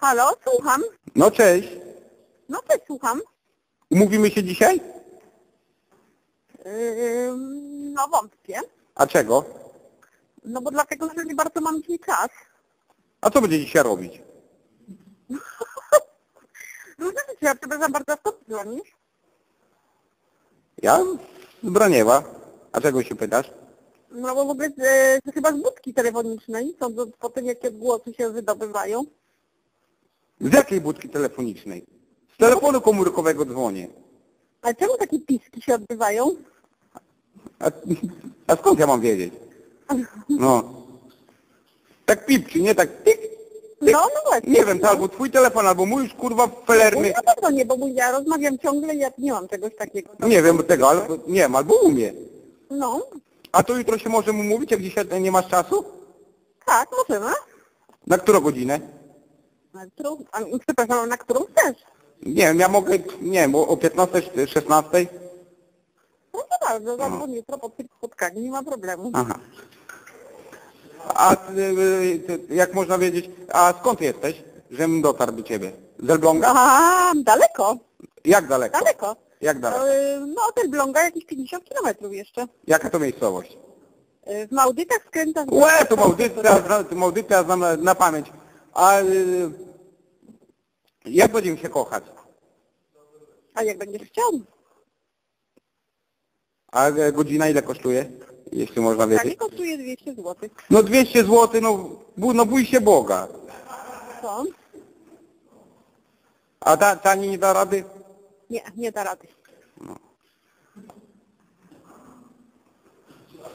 Halo, słucham. No cześć. No też słucham. Umówimy się dzisiaj? Yy, no wątpię. A czego? No bo dlatego, że nie bardzo mam dzisiaj czas. A co będzie dzisiaj robić? Różne rzeczy, ja przepraszam bardzo, skąd dzwonisz? Ja? Z Braniewa. A czego się pytasz? No bo w ogóle e, chyba z budki telefonicznej, sądząc po tym, jakie głosy się wydobywają. Z jakiej budki telefonicznej? Z telefonu komórkowego dzwonię. Ale czemu takie piski się odbywają? A, a skąd ja mam wiedzieć? No. Tak pipczy, nie tak pik, No, no właśnie. Nie wiem, to albo twój telefon, albo mój już kurwa felerny. Mój na pewno nie, bo mój- ja rozmawiam ciągle i ja nie mam czegoś takiego. Nie wiem tego, ale nie wiem, albo umie. No, A to jutro się możemy umówić, jak dzisiaj nie masz czasu? tak, możemy. Na którą godzinę? Na którą, a, przepraszam, na którą chcesz? Nie wiem, ja mogę, nie wiem, o o 15, 16? Proszę bardzo, zadzwoń jutro po tym spotkaniu, nie ma problemu. Aha. A y, y, jak można wiedzieć, a skąd jesteś, żebym dotarł do ciebie? Z Elbląga? A, daleko, Jak daleko? daleko. Jak daleko? E, No, od Elbląga jakieś 50 kilometrów jeszcze. Jaka to miejscowość? E, W Małdytach skręcasz... Łe, to to Małdycja znam na, na pamięć. A y, jak będziemy się kochać? A jak będziesz chciał? A e, godzina ile kosztuje? Jeśli można Takie wiedzieć. kosztuje 200 zł. No 200 zł, no, no bój się Boga. Co? A ta, tani nie da rady? Nie, nie da rady.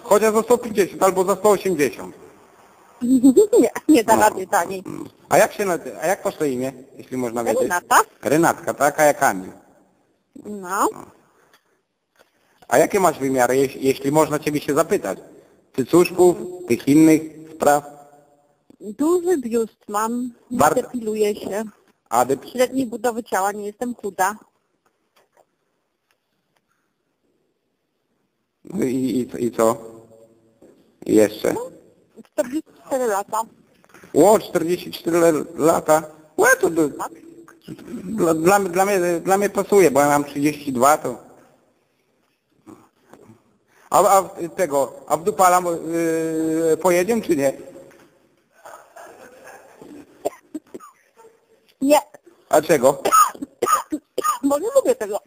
Chociaż za 150 albo za 180. nie, nie da rady taniej. A jak się a jak masz to imię, jeśli można wiedzieć? Renata? Renatka, tak? A jak Kamil? No. A jakie masz wymiary, jeśli, jeśli można Ciebie się zapytać? Cycuszków, tych innych spraw? Duży biust mam, nie Bardzo. depiluję się. Adyp? Średniej budowy ciała, nie jestem chuda. I, i, i co? Jeszcze? 44 lata. Ło, 44 le- lata. Łe, to do, dla, dla, dla, mnie, dla mnie pasuje, bo ja mam 32, to... A, a tego, a w Dupala yy, pojedziemy czy nie? Nie, A czego? bo nie lubię tego.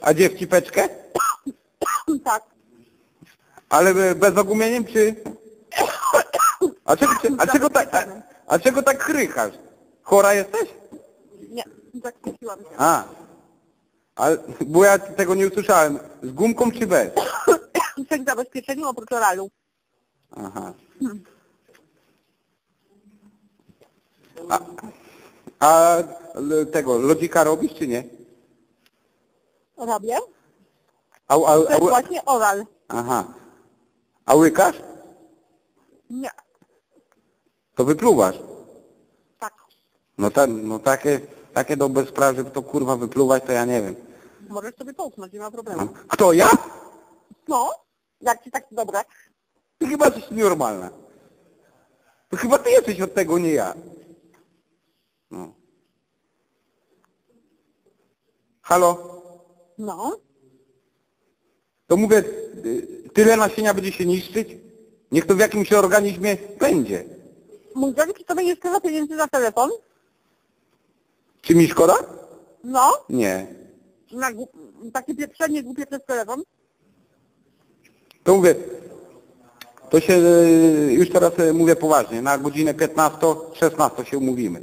A dziewcipeczkę? tak. Ale e, bez ogumieniem czy... A czego, a czego tak, a, a czego tak chrychasz? Chora jesteś? Nie, zakreśliłam się. A. Ale, bo ja tego nie usłyszałem. Z gumką czy bez? Wszak zabezpieczeniu oprócz oralu. Aha. A, a l- tego, lodzika robisz czy nie? Robię. A, a, To a, jest a, właśnie oral. aha. A łykasz? Nie, To wypluwasz. tak. No, ta, no takie, takie dobre sprawy, żeby to kurwa wypluwać, to ja nie wiem. Możesz sobie połknąć, nie ma problemu. Kto, ja? No, jak ci tak dobre. Ty chyba jesteś normalna. To chyba ty jesteś od tego, nie ja. No. Halo? No, To mówię, y, tyle nasienia będzie się niszczyć? Niech to w jakimś organizmie będzie. mój drogi, czy to będzie szkoda pieniędzy za telefon? Czy mi szkoda? No, Nie. na takie pieprzenie głupie przez telefon. To mówię, to się y, już teraz y, mówię poważnie, na godzinę 15-16 się umówimy.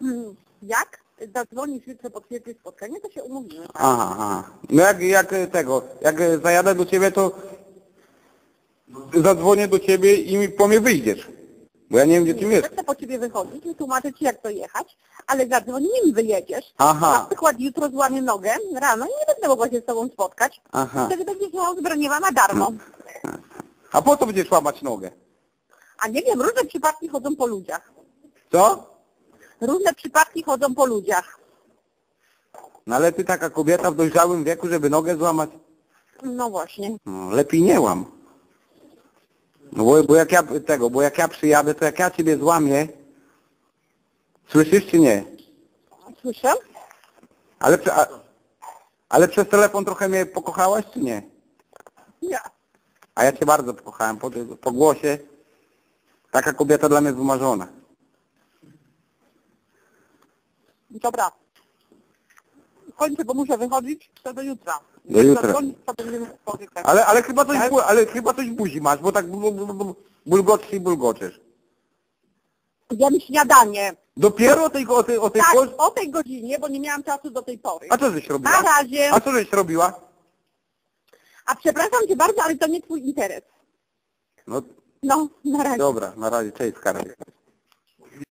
Hmm, Jak? Zadzwonisz jutro, potwierdzisz spotkanie, to się umówimy. tak? Aha, aha. No jak, jak tego, jak zajadę do ciebie, to zadzwonię do ciebie i mi po mnie wyjdziesz. Bo ja nie wiem, gdzie ty Nie jest. chcę po ciebie wychodzić i tłumaczę ci, jak to jechać, ale zadzwoń, nim wyjedziesz. Aha. Na przykład jutro złamię nogę rano i nie będę mogła się z tobą spotkać. Aha. Wtedy będziesz miał zbroniewa na darmo. A po co będziesz łamać nogę? A nie wiem, różne przypadki chodzą po ludziach. Co? Różne przypadki chodzą po ludziach. No ale ty taka kobieta w dojrzałym wieku, żeby nogę złamać? No właśnie. No, lepiej nie łam. No bo, bo jak ja tego, bo jak ja przyjadę, to jak ja ciebie złamię, Słyszysz czy nie? Słyszę? Ale, a, ale przez telefon trochę mnie pokochałaś czy nie? Nie. A ja cię bardzo pokochałem po, po głosie. Taka kobieta dla mnie wymarzona. Dobra. Kończę, bo muszę wychodzić, to do jutra. Do jutra. Zadzwonić, to będziemy spotykać. Ale, ale chyba coś, bu- ale chyba coś w buzi masz, bo tak bu- bu- bu- bulgoczysz i bulgoczysz. Jem śniadanie. Dopiero o tej, o tej, o tej Tak, porze- o tej godzinie, bo nie miałam czasu do tej pory. A co żeś Na robiła? razie. A co żeś robiła? A przepraszam cię bardzo, ale to nie twój interes. No No, na razie. dobra, na razie, cześć skarbie.